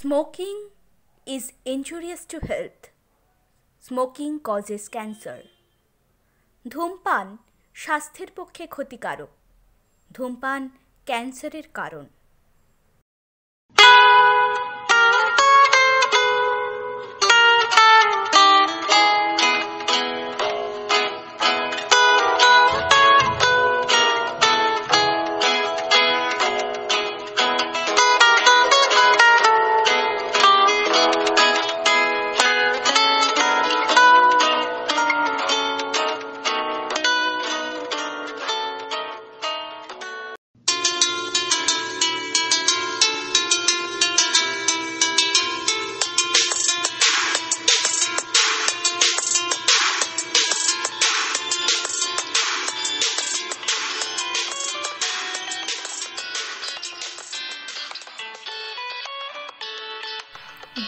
Smoking is injurious to health. Smoking causes cancer. ধূমপান স্বাস্থ্যের পক্ষে ক্ষতিকারক ধূমপান ক্যান্সারের কারণ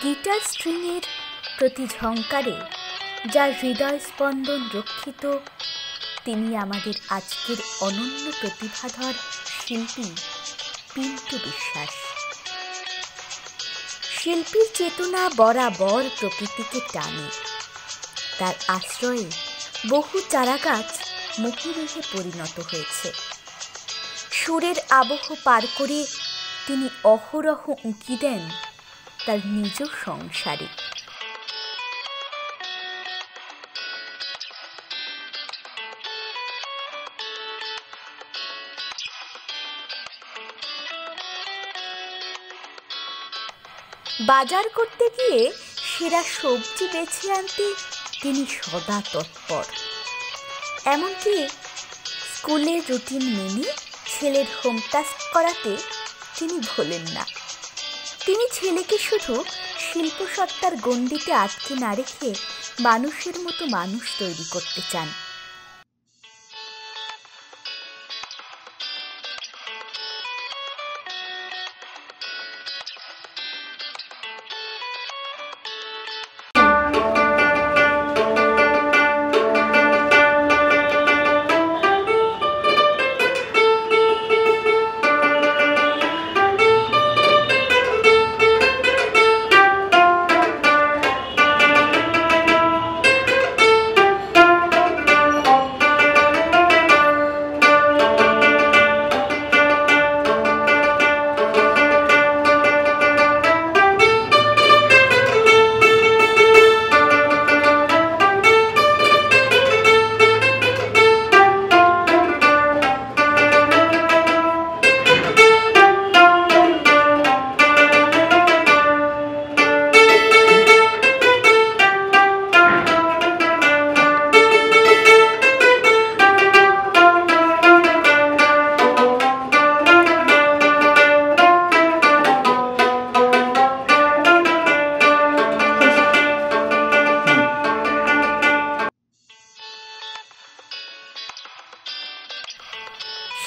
গিটার স্ট্রিংয়ের প্রতি ঝঙ্কারে যার হৃদয় স্পন্দন রক্ষিত, তিনি আমাদের আজকের অনন্য প্রতিভাধর শিল্পী পিন্টু বিশ্বাস। শিল্পীর চেতনা বরাবর প্রকৃতিকে টানে। তার আশ্রয়ে বহু চারাগাছ মহিরুহে পরিণত হয়েছে। সুরের আবহ পার করে তিনি অহরহ উঁকি দেন তার নিজ সংসারে। বাজার করতে গিয়ে সেরা সবজি বেছে আনতে তিনি সদা তৎপর। এমনকি স্কুলের রুটিন মেনে ছেলের হোম টাস্ক করাতে তিনি ভোলেন না। তিনি ছেলেকে শুধু শিল্পসত্তার গণ্ডিতে আটকে না রেখে মানুষের মতো মানুষ তৈরি করতে চান।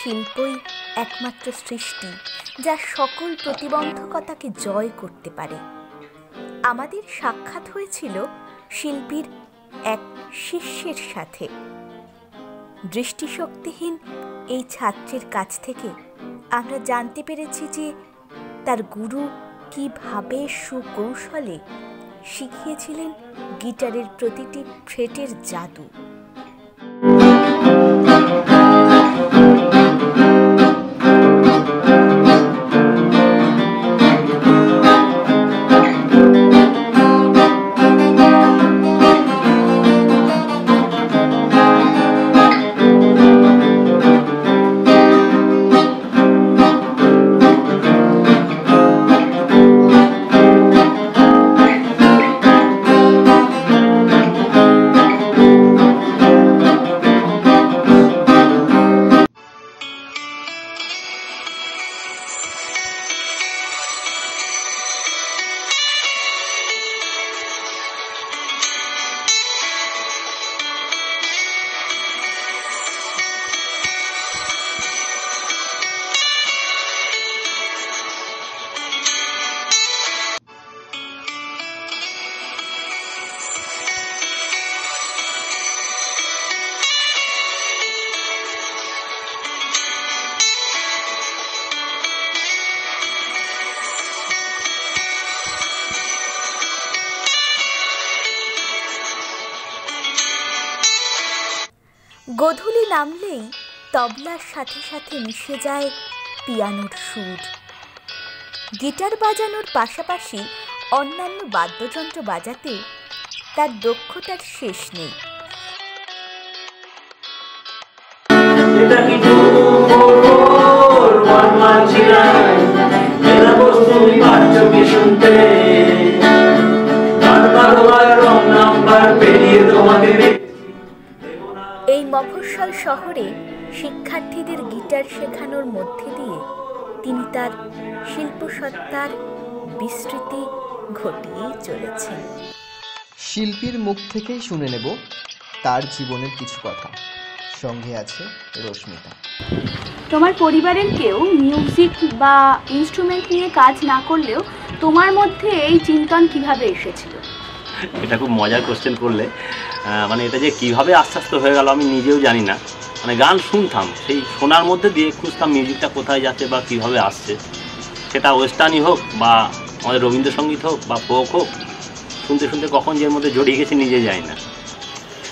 শিল্পই একমাত্র সৃষ্টি, যা সকল প্রতিবন্ধকতাকে জয় করতে পারে। আমাদের সাক্ষাৎ হয়েছিল শিল্পীর এক শিষ্যের সাথে। দৃষ্টিশক্তিহীন এই ছাত্রের কাছ থেকে আমরা জানতে পেরেছি যে তার গুরু কীভাবে সুকৌশলে শিখিয়েছিলেন গিটারের প্রতিটি ফ্রেটের জাদু। গধূলি নামলেই তবলার সাথে সাথে মিশে যায় পিয়ানোর সুর। গিটার বাজানোর পাশাপাশি অন্যান্য বাদ্যযন্ত্র বাজাতে তার দক্ষতার শেষ নেই। শুনতে? নাম্বার মফস্বল শহরে শিক্ষার্থীদের গিটার শেখানোর মধ্যে দিয়ে তিনি তার শিল্পসত্তার বিস্তৃতি ঘটিয়েই চলেছেন। শিল্পীর মুখ থেকেই শুনে নেব তার জীবনের কিছু কথা। সঙ্গে আছে রশ্মিতা। তোমার পরিবারের কেউ মিউজিক বা ইনস্ট্রুমেন্ট নিয়ে কাজ না করলেও তোমার মধ্যে এই চিন্তন কীভাবে এসেছিল? এটা খুব মজার কোশ্চেন করলে। মানে এটা যে কীভাবে আস্তে আস্তে হয়ে গেল আমি নিজেও জানি না। মানে গান শুনতাম সেই শোনার মধ্যে দিয়ে খুঁজতাম মিউজিকটা কোথায় যাচ্ছে বা কীভাবে আসছে। সেটা ওয়েস্টার্নই হোক বা আমাদের রবীন্দ্রসঙ্গীত হোক বা ফোক হোক শুনতে শুনতে কখন যে মধ্যে জড়িয়ে গেছে নিজে জানি না।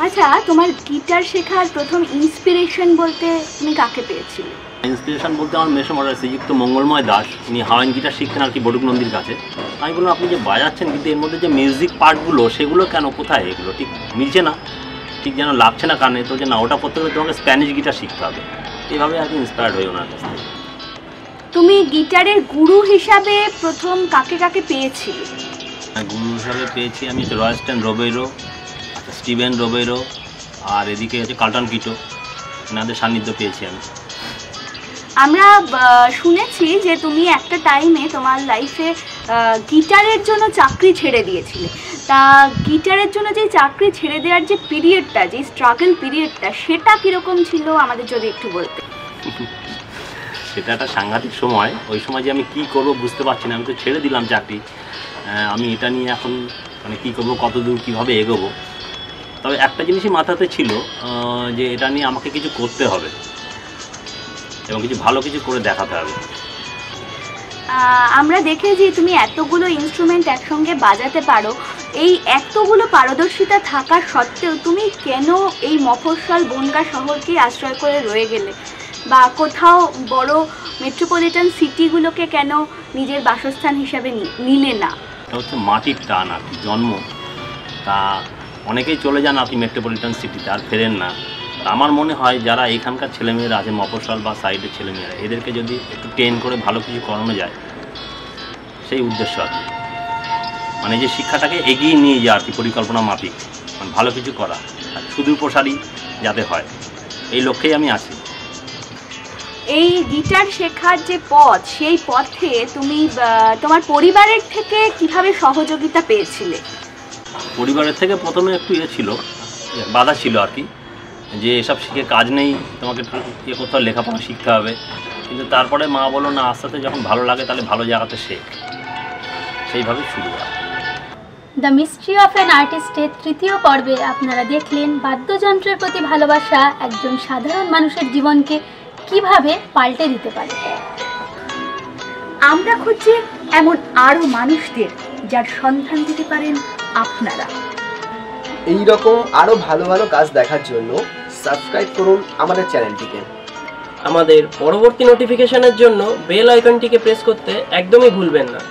আচ্ছা তোমার গিটার শেখার প্রথম ইন্সপিরেশন বলতে তুমি কাকে পেয়েছিলে? ইন্সপিরেশন বলতে আমার মেশো মডার শ্রীযুক্ত মঙ্গলময় দাস উনি হাওয়াইন গিটার শিখতেন আর কি বডুক নন্দীর কাছে। আমি বললাম আপনি যে বাজাচ্ছেন কিন্তু এর মধ্যে যে মিউজিক পার্টগুলো সেগুলো কেন? কোথায় এগুলো? ঠিক মিলছে না। ঠিক যেন লাগছে না কানে তো যে না ওটা করতে গেলে তোমাকে স্প্যানিশ গিটার শিখতে হবে। এইভাবে আর কি ইন্সপায়ার্ড হই ওনার কাছ থেকে। তুমি গিটারের গুরু হিসাবে প্রথম কাকে কাকে পেয়েছিলে? আর গুরু হিসাবে পেয়েছি আমি রয়স্টেন রোবেরো স্টিভেন রোবেরো আর এদিকে হচ্ছে কার্টন কিটো এনাদের সান্নিধ্য পেয়েছি আমি। আমরা শুনেছি যে তুমি একটা টাইমে তোমার লাইফে গিটারের জন্য চাকরি ছেড়ে দিয়েছিলে। তা গিটারের জন্য যে চাকরি ছেড়ে দেওয়ার যে পিরিয়ডটা যে স্ট্রাগল পিরিয়ডটা সেটা কীরকম ছিল? আমাদের যদি একটু বলতে সেটা একটা সাংঘাতিক সময়। ওই সময় যে আমি কি করব বুঝতে পারছি না। আমি তো ছেড়ে দিলাম চাকরি। আমি এটা নিয়ে এখন মানে কী করব, কতদূর কীভাবে এগোবো। তবে একটা জিনিসই মাথাতে ছিল যে এটা নিয়ে আমাকে কিছু করতে হবে এবং কিছু ভালো কিছু করে দেখাতে হবে। আমরা দেখেছি তুমি এতগুলো ইনস্ট্রুমেন্ট একসঙ্গে বাজাতে পারো। এই এতগুলো পারদর্শিতা থাকা সত্ত্বেও তুমি কেন এই মফস্বল বনগা শহরকে আশ্রয় করে রয়ে গেলে? বা কোথাও বড় মেট্রোপলিটন সিটিগুলোকে কেন নিজের বাসস্থান হিসাবে নিলে না? হচ্ছে মাটির টান আর জন্ম। তা অনেকেই চলে যান আপনি মেট্রোপলিটন সিটিতে আর ফেরেন না। আমার মনে হয় যারা এখানকার ছেলেমেয়েরা আছে মফস্বল বা সাইডের ছেলেমেয়েরা এদেরকে যদি একটু ট্রেন করে ভালো কিছু করানো যায় সেই উদ্দেশ্য আর কি মানে যে শিক্ষাটাকে এগিয়ে নিয়ে যাওয়া আর কি পরিকল্পনা মাফিক মানে ভালো কিছু করা আর সুদূর প্রসারী যাতে হয় এই লক্ষ্যেই আমি আছি। এই গিটার শেখার যে পথ সেই পথে তুমি তোমার পরিবারের থেকে কীভাবে সহযোগিতা পেয়েছিলে? পরিবারের থেকে প্রথমে একটু ইয়ে ছিল বাধা ছিল আর কি যে এসব শিখে কাজ নেই তোমাকে ইয়ে করতে হবে লেখাপড়া শিখতে হবে। কিন্তু তারপরে মা বলো না আস্তে আস্তে যখন ভালো লাগে তাহলে ভালো জায়গাতে শেখ। সেইভাবে শুরু হয়। দ্য মিস্ট্রি অফ অ্যান আর্টিস্টের তৃতীয় পর্বে আপনারা দেখলেন বাদ্যযন্ত্রের প্রতি ভালোবাসা একজন সাধারণ মানুষের জীবনকে কীভাবে পাল্টে দিতে পারে। আমরা খুঁজছি এমন আরও মানুষদের যার সন্ধান দিতে পারেন আপনারা। এই রকম আরও ভালো ভালো কাজ দেখার জন্য সাবস্ক্রাইব করুন আমাদের চ্যানেলটিকে। আমাদের পরবর্তী নোটিফিকেশনের জন্য বেল আইকনটিকে প্রেস করতে একদমই ভুলবেন না।